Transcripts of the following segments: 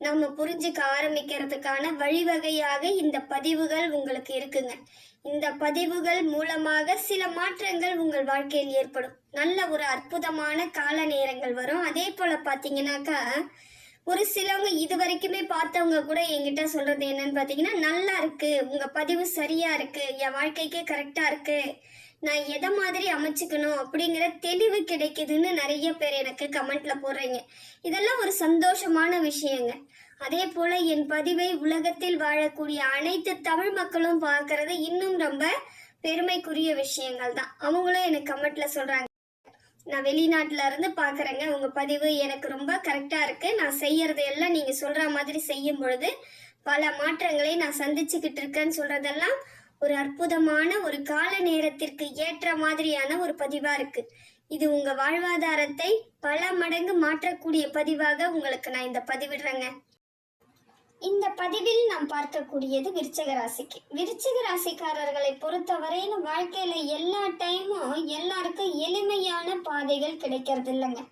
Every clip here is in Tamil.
நம்ம புரிஞ்சுக்க ஆரம்பிக்கிறதுக்கான வழிவகையாக இந்த பதிவுகள் உங்களுக்கு இருக்குங்க. இந்த பதிவுகள் மூலமாக சில மாற்றங்கள் உங்கள் வாழ்க்கையில் ஏற்படும். நல்ல ஒரு அற்புதமான கால நேரங்கள் வரும். அதே போல பாத்தீங்கன்னாக்கா ஒரு சிலவங்க இது வரைக்குமே பார்த்தவங்க கூட என்கிட்ட சொல்றது என்னன்னு பாத்தீங்கன்னா நல்லா இருக்கு. உங்க பதிவு சரியா இருக்கு. என் வாழ்க்கைக்கே கரெக்டா இருக்கு. நான் எதை மாதிரி அமைச்சுக்கணும் அப்படிங்கிற தெளிவு கிடைக்குதுன்னு நிறைய பேர் எனக்கு கமெண்ட்ல போடுறீங்க. இதெல்லாம் ஒரு சந்தோஷமான விஷயங்க. அதே போல என் பதிவை உலகத்தில் வாழக்கூடிய அனைத்து தமிழ் மக்களும் பார்க்கறது இன்னும் ரொம்ப பெருமைக்குரிய விஷயங்கள் தான். அவங்களும் எனக்கு கமெண்ட்ல சொல்றாங்க. நான் வெளிநாட்டுல இருந்து பாக்குறேங்க உங்க பதிவு எனக்கு ரொம்ப கரெக்டா இருக்கு. நான் செய்யறது எல்லாம் நீங்க சொல்ற மாதிரி செய்யும் பொழுது பல மாற்றங்களை நான் சந்திச்சுக்கிட்டு இருக்கேன்னு சொல்றதெல்லாம் ஒரு அற்புதமான ஒரு கால நேரத்திற்கு ஏற்ற மாதிரியான ஒரு பதிவா இருக்கு. இது உங்க வாழ்வாதாரத்தை பல மடங்கு மாற்றக்கூடிய பதிவாக உங்களுக்கு நான் இந்த பதிவிடுறேங்க. இந்த பதிவில் நாம் பார்க்கக்கூடியது விருச்சக ராசிக்கு. விருச்சக ராசிக்காரர்களை பொறுத்தவரையில வாழ்க்கையில எல்லா டைமும் எல்லாருக்கும் எளிமையான பாதைகள் கிடைக்கிறது இல்லைங்க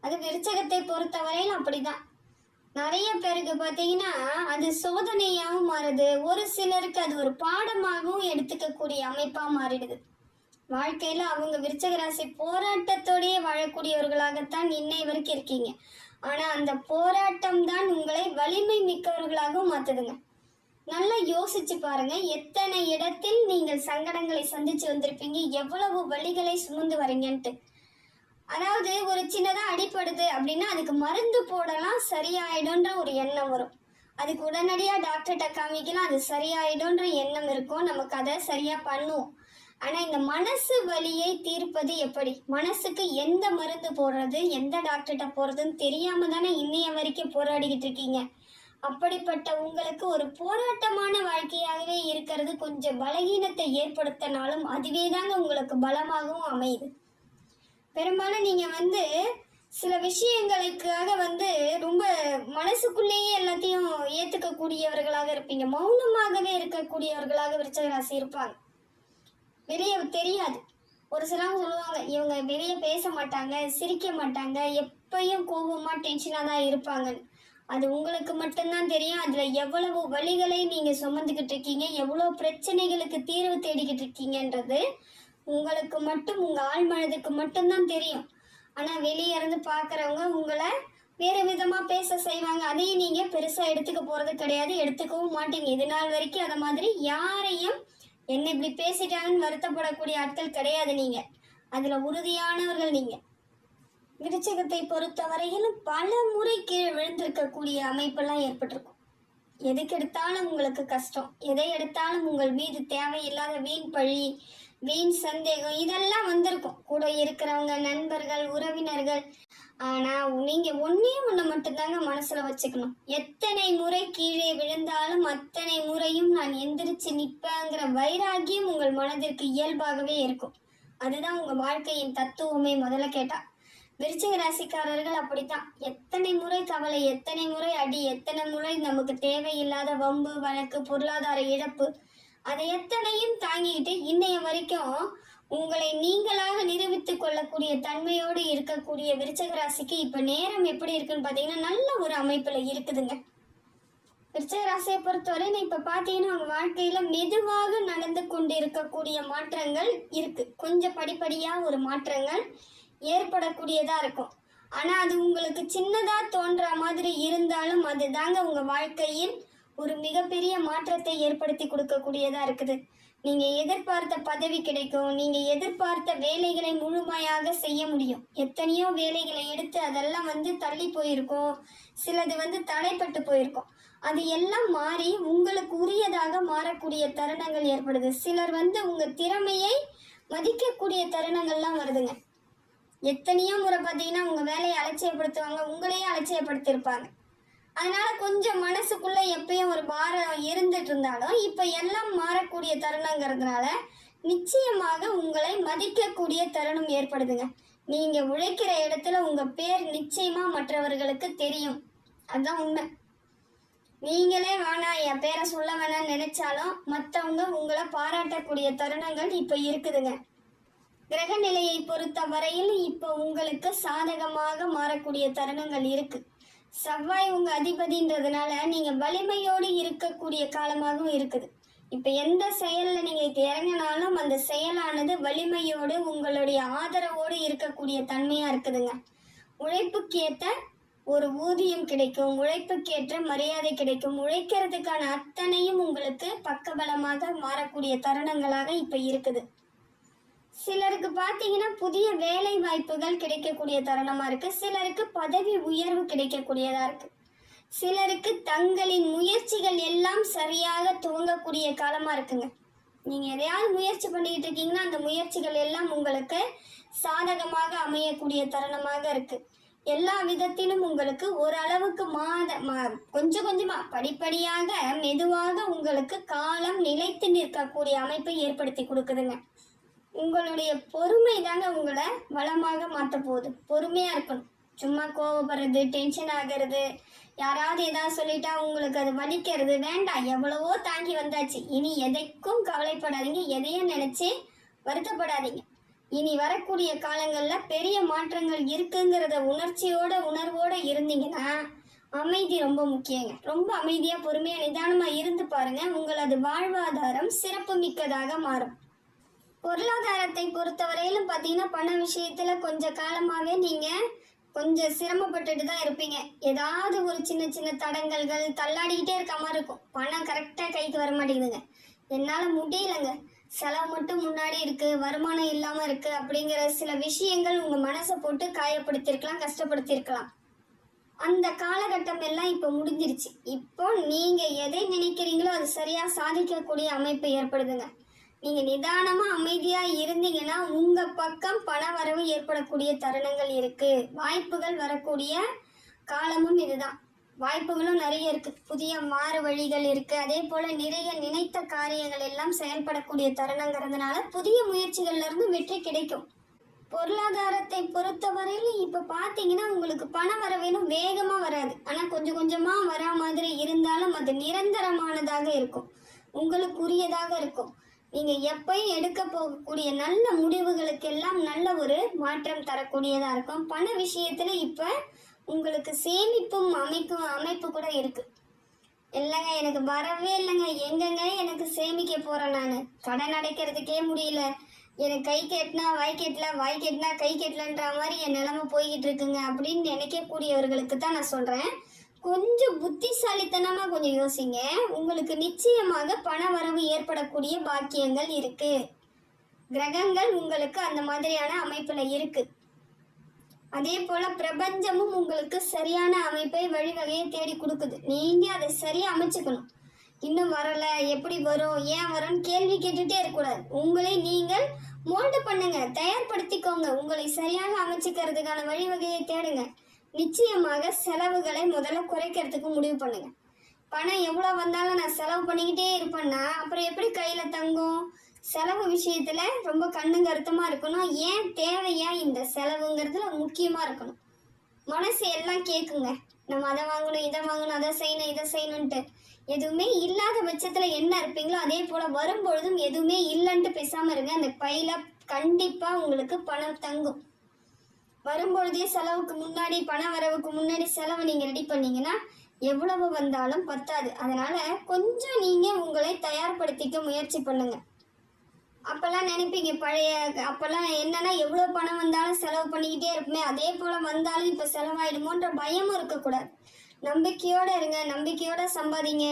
அது விருச்சகத்தை பொறுத்தவரையில அப்படிதான். நிறைய பேருக்கு பார்த்தீங்கன்னா அது சோதனையாகவும் மாறுது. ஒரு சிலருக்கு அது ஒரு பாடமாகவும் எடுத்துக்கக்கூடிய அமைப்பா மாறிடுது. வாழ்க்கையில அவங்க விருச்சக ராசி போராட்டத்தோடயே வாழக்கூடியவர்களாகத்தான் இன்னை வரைக்கும் இருக்கீங்க. ஆனா அந்த போராட்டம் தான் உங்களை வலிமை மிக்கவர்களாகவும் மாத்துதுங்க. நல்லா யோசிச்சு பாருங்க. எத்தனை இடத்தில் நீங்கள் சங்கடங்களை சந்திச்சு வந்திருப்பீங்க? எவ்வளவு வழிகளை சுமந்து வரீங்கன்ட்டு. அதாவது ஒரு சின்னதாக அடிப்படுது அப்படின்னா அதுக்கு மருந்து போடலாம் சரியாயிடும்ன்ற ஒரு எண்ணம் வரும். அதுக்கு உடனடியாக டாக்டர்கிட்ட காமிக்கலாம் அது சரியாயிடும்ன்ற எண்ணம் இருக்கும். நமக்கு அதை சரியாக பண்ணுவோம். ஆனால் இந்த மனசு வலியை தீர்ப்பது எப்படி? மனசுக்கு எந்த மருந்து போடுறது எந்த டாக்டர்கிட்ட போடுறதுன்னு தெரியாமல் தானே இன்னைய வரைக்கும் போராடிக்கிட்டு இருக்கீங்க. அப்படிப்பட்ட உங்களுக்கு ஒரு போராட்டமான வாழ்க்கையாகவே இருக்கிறது. கொஞ்சம் பலகீனத்தை ஏற்படுத்தினாலும் அதுவே தாங்க உங்களுக்கு பலமாகவும் அமையுது. பெரும்பாலும் நீங்க வந்து சில விஷயங்களுக்காக வந்து ரொம்ப மனசுக்குள்ளேயே எல்லாத்தையும் ஏற்றுக்கக்கூடியவர்களாக இருப்பீங்க. மௌனமாகவே இருக்கக்கூடியவர்களாக விருச்சக ராசி இருப்பாங்க. வெளியே தெரியாது. ஒரு சிலவங்க சொல்லுவாங்க இவங்க வெளியே பேச மாட்டாங்க சிரிக்க மாட்டாங்க எப்பயும் கோபமா டென்ஷனாக தான் இருப்பாங்கன்னு. அது உங்களுக்கு மட்டும்தான் தெரியும். அதுல எவ்வளவு வழிகளை நீங்க சுமந்துக்கிட்டு இருக்கீங்க எவ்வளவு பிரச்சனைகளுக்கு தீர்வு தேடிக்கிட்டு இருக்கீங்கன்றது உங்களுக்கு மட்டும் உங்க ஆள் மனதுக்கு மட்டும்தான் தெரியும். ஆனா வெளியே இருந்து பாக்குறவங்க உங்களை வேற விதமா பேச செய்வாங்க. அதையும் நீங்க பெருசா எடுத்துக்க போறது கிடையாது. எடுத்துக்கவும் மாட்டீங்க. இது நாள் வரைக்கும் அத மாதிரி யாரையும் என்ன இப்படி பேசிட்டாங்கன்னு வருத்தப்படக்கூடிய ஆட்கள் கிடையாது நீங்க. அதுல உறுதியானவர்கள் நீங்க. விருச்சகத்தை பொறுத்தவரையிலும் பல முறை கீழே விழுந்திருக்கக்கூடிய அமைப்பெல்லாம் ஏற்பட்டிருக்கும். எதுக்கு எடுத்தாலும் உங்களுக்கு கஷ்டம். எதை எடுத்தாலும் உங்கள் மீது தேவையில்லாத வீண் பழி வீண் சந்தேகம் இதெல்லாம் வந்திருக்கும். கூட இருக்கிறவங்க நண்பர்கள் உறவினர்கள். ஆனா நீங்க ஒன்னே ஒண்ணு மட்டும்தாங்க மனசுல வச்சுக்கணும். எத்தனை முறை கீழே விழுந்தாலும் அத்தனை முறையும் நான் எந்திரிச்சு நிப்பேங்கிற வைராகியம் உங்கள் மனதிற்கு இயல்பாகவே இருக்கும். அதுதான் உங்க வாழ்க்கையின் தத்துவமே முதல்ல கேட்டா. விருச்சிக ராசிக்காரர்கள் அப்படித்தான். எத்தனை முறை கவலை எத்தனை முறை அடி எத்தனை முறை நமக்கு தேவையில்லாத வம்பு வழக்கு பொருளாதார இழப்பு அதை எத்தனையும் தாங்கிக்கிட்டு இன்னைய வரைக்கும் உங்களை நீங்களாக நிரூபித்துக் கொள்ளக்கூடிய தன்மையோடு இருக்கக்கூடிய விருச்சக ராசிக்கு இப்ப நேரம் எப்படி இருக்குன்னு பாத்தீங்கன்னா நல்ல ஒரு அமைப்புல இருக்குதுங்க. விருச்சக ராசியை பொறுத்தவரை இப்ப பாத்தீங்கன்னா அவங்க வாழ்க்கையில மெதுவாக நடந்து கொண்டு இருக்கக்கூடிய மாற்றங்கள் இருக்கு. கொஞ்சம் படிப்படியா ஒரு மாற்றங்கள் ஏற்படக்கூடியதா இருக்கும். ஆனா அது உங்களுக்கு சின்னதா தோன்ற மாதிரி இருந்தாலும் அதுதாங்க உங்க வாழ்க்கையில் ஒரு மிகப்பெரிய மாற்றத்தை ஏற்படுத்தி கொடுக்கக்கூடியதா இருக்குது. நீங்க எதிர்பார்த்த பதவி கிடைக்கும். நீங்க எதிர்பார்த்த வேலைகளை முழுமையாக செய்ய முடியும். எத்தனையோ வேலைகளை எடுத்து அதெல்லாம் வந்து தள்ளி போயிருக்கும். சிலது வந்து தடைப்பட்டு போயிருக்கும். அது எல்லாம் மாறி உங்களுக்கு உரியதாக மாறக்கூடிய தருணங்கள் ஏற்படுது. சிலர் வந்து உங்க திறமையை மதிக்கக்கூடிய தருணங்கள்லாம் வருதுங்க. எத்தனையோ முறை பார்த்தீங்கன்னா உங்க வேலையை அலட்சியப்படுத்துவாங்க. உங்களையே அலட்சியப்படுத்தியிருப்பாங்க. அதனால கொஞ்சம் மனசுக்குள்ள எப்பயும் ஒரு பாரம் இருந்துட்டு இருந்தாலும் இப்ப எல்லாம் மாறக்கூடிய தருணங்கிறதுனால நிச்சயமாக உங்களை மதிக்கக்கூடிய தருணம் ஏற்படுதுங்க. நீங்க உழைக்கிற இடத்துல உங்க பேர் நிச்சயமா மற்றவர்களுக்கு தெரியும். அதுதான் உண்மை. நீங்களே வேணாம் என் பேரை சொல்ல வேணாம்னு நினைச்சாலும் மற்றவங்க உங்களை பாராட்டக்கூடிய தருணங்கள் இப்ப இருக்குதுங்க. கிரக நிலையை பொறுத்த வரையில் இப்போ உங்களுக்கு சாதகமாக மாறக்கூடிய தருணங்கள் இருக்கு. செவ்வாய் உங்க அதிபதின்றதுனால நீங்க வலிமையோடு இருக்கக்கூடிய காலமாகவும் இருக்குது. இப்ப எந்த செயல்ல நீங்க இறங்கினாலும் அந்த செயலானது வலிமையோடு உங்களுடைய ஆதரவோடு இருக்கக்கூடிய தன்மையா இருக்குதுங்க. உழைப்புக்கேத்த ஒரு ஊதியம் கிடைக்கும் உழைப்புக்கேற்ற மரியாதை கிடைக்கும் உழைக்கிறதுக்கான அத்தனையும் உங்களுக்கு பக்கபலமாக மாறக்கூடிய தருணங்களாக இப்ப இருக்குது. சிலருக்கு பார்த்தீங்கன்னா புதிய வேலை வாய்ப்புகள் கிடைக்கக்கூடிய தருணமா இருக்கு. சிலருக்கு பதவி உயர்வு கிடைக்கக்கூடியதா இருக்கு. சிலருக்கு தங்களின் முயற்சிகள் எல்லாம் சரியாக துவங்கக்கூடிய காலமா இருக்குங்க. நீங்க எதையாவது முயற்சி பண்ணிக்கிட்டு இருக்கீங்கன்னா அந்த முயற்சிகள் எல்லாம் உங்களுக்கு சாதகமாக அமையக்கூடிய தருணமாக இருக்கு. எல்லா விதத்திலும் உங்களுக்கு ஓரளவுக்கு மாத மா- கொஞ்சம் கொஞ்சமா படிப்படியாக மெதுவாக உங்களுக்கு காலம் நிலைத்து நிற்கக்கூடிய அமைப்பை ஏற்படுத்தி கொடுக்குதுங்க. உங்களுடைய பொறுமை தாங்க உங்களை வளமாக மாற்ற போகுது. பொறுமையாக இருக்கணும். சும்மா கோவப்படுறது டென்ஷன் ஆகிறது யாராவது ஏதாவது சொல்லிட்டா உங்களுக்கு அது வலிக்கிறது வேண்டாம். எவ்வளவோ தாங்கி வந்தாச்சு. இனி எதைக்கும் கவலைப்படாதீங்க. எதையும் நினச்சி வருத்தப்படாதீங்க. இனி வரக்கூடிய காலங்களில் பெரிய மாற்றங்கள் இருக்குங்கிறத உணர்ச்சியோட உணர்வோடு இருந்தீங்கன்னா அமைதி ரொம்ப முக்கியங்க. ரொம்ப அமைதியாக பொறுமையாக நிதானமாக இருந்து பாருங்கள் உங்களது வாழ்வாதாரம் சிறப்பு மிக்கதாக மாறும். பொருளாதாரத்தை பொறுத்தவரையிலும் பார்த்தீங்கன்னா பண விஷயத்துல கொஞ்ச காலமாகவே நீங்க கொஞ்சம் சிரமப்பட்டுட்டு தான் இருப்பீங்க. ஏதாவது ஒரு சின்ன சின்ன தடங்கல்கள் தள்ளாடிக்கிட்டே இருக்க மாதிரி இருக்கும். பணம் கரெக்டாக கைக்கு வர மாட்டேங்குதுங்க. என்னால் முடியலைங்க. செலவு மட்டும் முன்னாடி இருக்குது வருமானம் இல்லாமல் இருக்குது அப்படிங்கிற சில விஷயங்கள் உங்கள் மனசை போட்டு காயப்படுத்தியிருக்கலாம் கஷ்டப்படுத்தியிருக்கலாம். அந்த காலகட்டம் எல்லாம் இப்போ முடிஞ்சிருச்சு. இப்போ நீங்கள் எதை நினைக்கிறீங்களோ அது சரியாக சாதிக்கக்கூடிய அமைப்பு ஏற்படுதுங்க. நீங்க நிதானமா அமைதியா இருந்தீங்கன்னா உங்க பக்கம் பண வரவு ஏற்படக்கூடிய தருணங்கள் இருக்கு. வாய்ப்புகள் வரக்கூடிய காலமும் இதுதான். வாய்ப்புகளும் நிறைய இருக்கு. புதிய மாறு வழிகள் இருக்கு. அதே போல நிறைய நினைத்த காரியங்கள் எல்லாம் செயல்படக்கூடிய தருணங்கிறதுனால புதிய முயற்சிகள்ல இருந்து வெற்றி கிடைக்கும். பொருளாதாரத்தை பொறுத்தவரையில் இப்ப பாத்தீங்கன்னா உங்களுக்கு பண வரவேணும் வேகமா வராது. ஆனா கொஞ்சம் கொஞ்சமா வரா மாதிரி இருந்தாலும் அது நிரந்தரமானதாக இருக்கும். உங்களுக்கு உரியதாக இருக்கும். நீங்க எப்பயும் எடுக்க போகக்கூடிய நல்ல முடிவுகளுக்கெல்லாம் நல்ல ஒரு மாற்றம் தரக்கூடியதா இருக்கும். பண விஷயத்துல இப்ப உங்களுக்கு சேமிப்பும் அமைப்பு அமைப்பு கூட இருக்கு. இல்லைங்க எனக்கு வரவே இல்லைங்க. எங்கங்க எனக்கு சேமிக்க போறேன் நான்? கடன் அடைக்கிறதுக்கே முடியல. எனக்கு கை கெட்டினா வாய் கெட்டல வாய் கெட்டினா கை கெட்டலன்ற மாதிரி என் நிலைமை போய்கிட்டு இருக்குங்க. அப்படின்னு நினைக்கக்கூடியவர்களுக்கு தான் நான் சொல்றேன். கொஞ்சம் புத்திசாலித்தனமா கொஞ்சம் யோசிங்க. உங்களுக்கு நிச்சயமாக பண வரவு ஏற்படக்கூடிய பாக்கியங்கள் இருக்கு. கிரகங்கள் உங்களுக்கு அந்த மாதிரியான அமைப்புல இருக்கு. அதே போல பிரபஞ்சமும் உங்களுக்கு சரியான அமைப்பை வழிவகையை தேடி கொடுக்குது. நீங்க அதை சரியா அமைச்சுக்கணும். இன்னும் வரல எப்படி வரும் ஏன் வரும்னு கேள்வி கேட்டுட்டே இருக்கக்கூடாது. உங்களை நீங்கள் மோல்டு பண்ணுங்க தயார்படுத்திக்கோங்க. உங்களை சரியாக அமைச்சுக்கிறதுக்கான வழிவகையை தேடுங்க. நிச்சயமாக செலவுகளை முதல்ல குறைக்கிறதுக்கு முடிவு பண்ணுங்க. பணம் எவ்வளோ வந்தாலும் நான் செலவு பண்ணிக்கிட்டே இருப்பேன்னா அப்புறம் எப்படி கையில் தங்கும்? செலவு விஷயத்தில் ரொம்ப கண்ணுங்க அர்த்தமாக இருக்கணும். ஏன் தேவையா இந்த செலவுங்கிறதுல முக்கியமாக இருக்கணும். மனசு எல்லாம் கேட்குங்க நம்ம அதை வாங்கணும் இதை வாங்கணும் அதை செய்யணும் இதை செய்யணுன்ட்டு எதுவுமே இல்லாத பட்சத்தில் என்ன இருப்பீங்களோ அதே போல் வரும்பொழுதும் எதுவுமே இல்லைன்ட்டு பேசாமல் இருங்க. அந்த பையில் கண்டிப்பாக உங்களுக்கு பணம் தங்கும். வரும்பொழுதே செலவுக்கு முன்னாடி பண வரவுக்கு முன்னாடி செலவை நீங்கள் ரெடி பண்ணீங்கன்னா எவ்வளவு வந்தாலும் பத்தாது. அதனால கொஞ்சம் நீங்கள் உங்களை தயார்படுத்திக்க முயற்சி பண்ணுங்க. அப்போல்லாம் நினைப்பீங்க பழைய அப்போல்லாம் என்னன்னா எவ்வளோ பணம் வந்தாலும் செலவு பண்ணிக்கிட்டே இருப்போமே அதே போல் வந்தாலும் இப்போ செலவாயிடுமோன்ற பயமும் இருக்கக்கூடாது. நம்பிக்கையோடு இருங்க நம்பிக்கையோடு சம்பாதிங்க.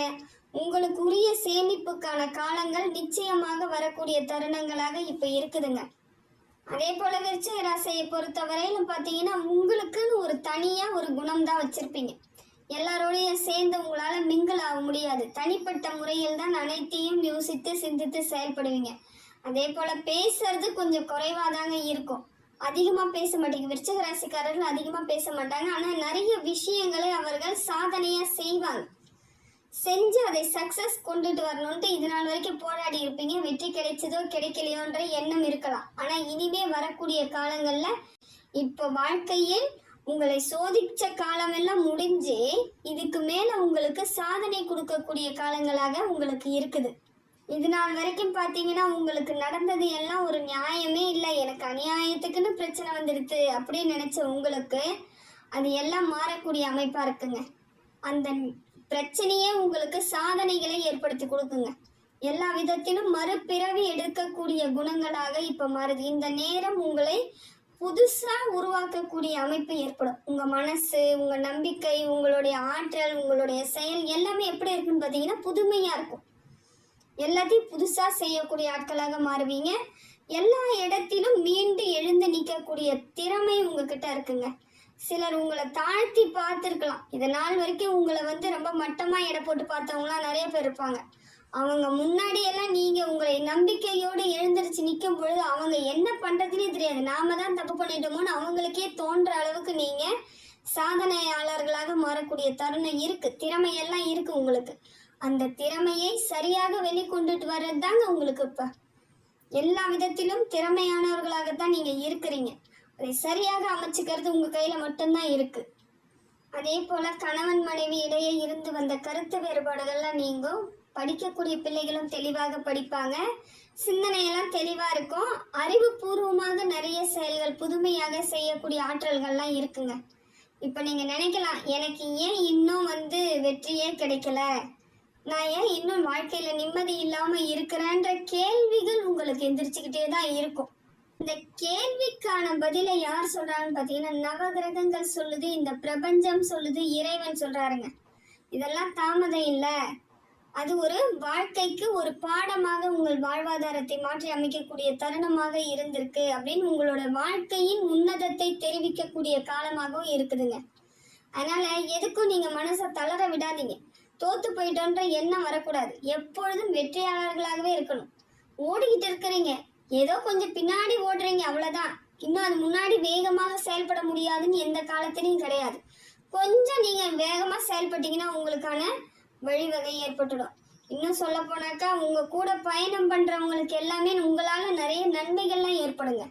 உங்களுக்கு உரிய சேமிப்புக்கான காலங்கள் நிச்சயமாக வரக்கூடிய தருணங்களாக இப்போ இருக்குதுங்க. அதே போல விருச்சிக ராசியை பொறுத்தவரையிலும் பார்த்தீங்கன்னா உங்களுக்குன்னு ஒரு தனியாக ஒரு குணம் தான் வச்சுருப்பீங்க. எல்லாரோடையும் சேர்ந்து உங்களால் மிங்கிள் ஆக முடியாது. தனிப்பட்ட முறையில் தான் அனைத்தையும் யோசித்து சிந்தித்து செயல்படுவீங்க. அதே போல் பேசுறது கொஞ்சம் குறைவாக தாங்க இருக்கும். அதிகமாக பேச மாட்டீங்க. விருச்சிக ராசிக்காரர்கள் அதிகமாக பேச மாட்டாங்க. ஆனால் நிறைய விஷயங்களை அவர்கள் சாதனையாக செய்வாங்க. செஞ்சு அதை சக்சஸ் கொண்டுட்டு வரணும்ட்டு இது நாள் வரைக்கும் போராடி இருப்பீங்க. வெற்றி கிடைச்சதோ கிடைக்கலையோன்ற எண்ணம் இருக்கலாம். ஆனா இனிமே வரக்கூடிய காலங்கள்ல இப்போ வாழ்க்கையில் உங்களை சோதிச்ச காலமெல்லாம் முடிஞ்சு இதுக்கு மேல உங்களுக்கு சாதனை கொடுக்கக்கூடிய காலங்களாக உங்களுக்கு இருக்குது. இது நாள் வரைக்கும் பார்த்தீங்கன்னா உங்களுக்கு நடந்தது எல்லாம் ஒரு நியாயமே இல்லை. எனக்கு அநியாயத்துக்குன்னு பிரச்சனை வந்துடுது அப்படின்னு நினைச்ச உங்களுக்கு அது எல்லாம் மாறக்கூடிய அமைப்பாக இருக்குங்க. அந்த பிரச்சனையே உங்களுக்கு சாதனைகளை ஏற்படுத்தி கொடுக்குங்க. எல்லா விதத்திலும் மறுபிறவி எடுக்கக்கூடிய குணங்களாக இப்ப மாறுது. இந்த நேரம் உங்களை புதுசா உருவாக்கக்கூடிய அமைப்பு ஏற்படும். உங்க மனசு உங்க நம்பிக்கை உங்களுடைய ஆற்றல் உங்களுடைய செயல் எல்லாமே எப்படி இருக்குன்னு பார்த்தீங்கன்னா புதுமையா இருக்கும். எல்லாத்தையும் புதுசா செய்யக்கூடிய ஆட்களாக மாறுவீங்க. எல்லா இடத்திலும் மீண்டு எழுந்து நிற்கக்கூடிய திறமை உங்ககிட்ட இருக்குங்க. சிலர் உங்களை தாழ்த்தி பார்த்துருக்கலாம். இது நாள் வரைக்கும் உங்களை வந்து ரொம்ப மட்டமாக எடை போட்டு பார்த்தவங்களாம் நிறைய பேர் இருப்பாங்க. அவங்க முன்னாடியெல்லாம் நீங்கள் உங்களை நம்பிக்கையோடு எழுந்திரிச்சு நிற்கும் பொழுது அவங்க என்ன பண்ணுறதுனே தெரியாது. நாம தான் தப்பு பண்ணிட்டோமோன்னு அவங்களுக்கே தோன்ற அளவுக்கு நீங்கள் சாதனையாளர்களாக மாறக்கூடிய தருணம் இருக்குது திறமையெல்லாம் இருக்குது உங்களுக்கு. அந்த திறமையை சரியாக வெளிக்கொண்டுட்டு வர்றது தாங்க உங்களுக்கு இப்போ. எல்லா விதத்திலும் திறமையானவர்களாகத்தான் நீங்கள் இருக்கிறீங்க. அதை சரியாக அமைச்சுக்கிறது உங்க கையில மட்டும்தான் இருக்கு. அதே போல கணவன் மனைவி இடையே இருந்து வந்த கருத்து வேறுபாடுகள்லாம் நீங்கும். படிக்கக்கூடிய பிள்ளைகளும் தெளிவாக படிப்பாங்க. சிந்தனையெல்லாம் தெளிவா இருக்கும். அறிவுபூர்வமாக நிறைய செயல்கள் புதுமையாக செய்யக்கூடிய ஆற்றல்கள்லாம் இருக்குங்க. இப்போ நீங்க நினைக்கலாம் எனக்கு ஏன் இன்னும் வந்து வெற்றியே கிடைக்கல? நான் ஏன் இன்னும் வாழ்க்கையில நிம்மதி இல்லாம இருக்கிறேன்ற கேள்விகள் உங்களுக்கு எந்திரிச்சுக்கிட்டே தான் இருக்கும். இந்த கேள்விக்கான பதிலை யார் சொல்றாங்கன்னு பார்த்தீங்கன்னா நவகிரகங்கள் சொல்லுது இந்த பிரபஞ்சம் சொல்லுது இறைவன் சொல்றாருங்க. இதெல்லாம் தாமதம் இல்லை. அது ஒரு வாழ்க்கைக்கு ஒரு பாடமாக உங்கள் வாழ்வாதாரத்தை மாற்றி அமைக்கக்கூடிய தருணமாக இருந்திருக்கு அப்படின்னு உங்களோட வாழ்க்கையின் உன்னதத்தை தெரிவிக்கக்கூடிய காலமாகவும் இருக்குதுங்க. அதனால எதுக்கும் நீங்க மனசை தளர விடாதீங்க. தோத்து போயிட்டோன்ற எண்ணம் வரக்கூடாது. எப்பொழுதும் வெற்றியாளர்களாகவே இருக்கணும். ஓடிக்கிட்டு இருக்கிறீங்க. ஏதோ கொஞ்சம் பின்னாடி ஓடுறீங்க அவ்வளவுதான். இன்னும் அது முன்னாடி வேகமாக செயல்பட முடியாதுன்னு எந்த காலத்திலையும் கிடையாது. கொஞ்சம் நீங்க வேகமா செயல்பட்டீங்கன்னா உங்களுக்கான வழிவகை ஏற்பட்டுடும். இன்னும் சொல்ல போனாக்கா உங்க கூட பயணம் பண்றவங்களுக்கு எல்லாமே உங்களால நிறைய நன்மைகள்லாம் ஏற்படுங்க.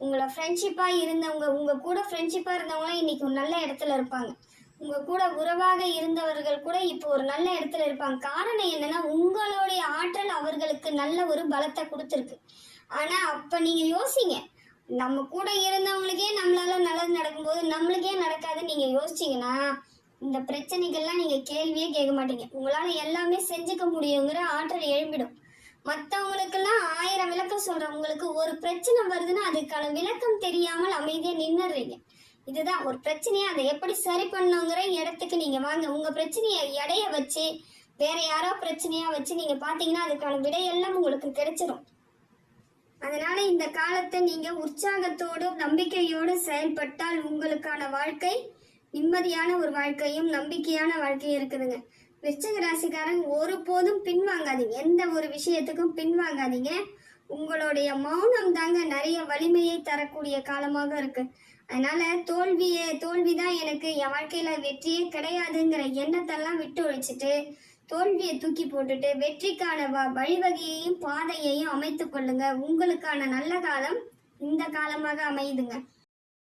உங்களை ஃப்ரெண்ட்ஷிப்பா இருந்தவங்க உங்க கூட ஃப்ரெண்ட்ஷிப்பா இருந்தவங்களாம் இன்னைக்கு ஒரு நல்ல இடத்துல இருப்பாங்க. உங்க கூட உறவாக இருந்தவர்கள் கூட இப்போ ஒரு நல்ல இடத்துல இருப்பாங்க. காரணம் என்னன்னா உங்களுடைய ஆற்றல் அவர்களுக்கு நல்ல ஒரு பலத்தை கொடுத்துருக்கு. ஆனால் அப்போ நீங்கள் யோசிங்க. நம்ம கூட இருந்தவங்களுக்கே நம்மளால நல்லது நடக்கும்போது நம்மளுக்கே நடக்காதுன்னு நீங்கள் யோசிச்சீங்கன்னா இந்த பிரச்சனைகள்லாம் நீங்கள் கேள்வியே கேட்க மாட்டீங்க. உங்களால் எல்லாமே செஞ்சுக்க முடியுங்கிற ஆற்றல் எழும்பிடும். மற்றவங்களுக்கெல்லாம் ஆயிரம் விளக்கம் சொல்கிறவங்களுக்கு ஒரு பிரச்சனை வருதுன்னா அதுக்கான விளக்கம் தெரியாமல் அமைதியாக நின்றுறீங்க இதுதான் ஒரு பிரச்சனையை அதை எப்படி சரி பண்ணுங்கிற இடத்துக்கு நீங்கள் வாங்க. உங்கள் பிரச்சனையை எடைய வச்சு வேற யாரோ பிரச்சனையாக வச்சு நீங்கள் பார்த்தீங்கன்னா அதுக்கான விடையெல்லாம் உங்களுக்கு கிடைச்சிரும். அதனால இந்த காலத்தை நீங்க உற்சாகத்தோடும் நம்பிக்கையோடு செயல்பட்டால் உங்களுக்கான வாழ்க்கை நிம்மதியான ஒரு வாழ்க்கையும் நம்பிக்கையான வாழ்க்கையும் இருக்குதுங்க. விருச்சிக ராசிக்காரங்க ஒருபோதும் பின்வாங்காதீங்க. எந்த ஒரு விஷயத்துக்கும் பின்வாங்காதீங்க. உங்களுடைய மௌனம் தாங்க நிறைய வலிமையை தரக்கூடிய காலமாக இருக்கு. அதனால தோல்வியே தோல்விதான் எனக்கு என் வாழ்க்கையில வெற்றியே கிடையாதுங்கிற எண்ணத்தெல்லாம் விட்டு ஒழிச்சிட்டு தோல்வியை தூக்கி போட்டுட்டு வெற்றிக்கான வ- வழிவகையையும் பாதையையும் அமைத்துக் கொள்ளுங்க. உங்களுக்கான நல்ல காலம் இந்த காலமாக அமையுதுங்க.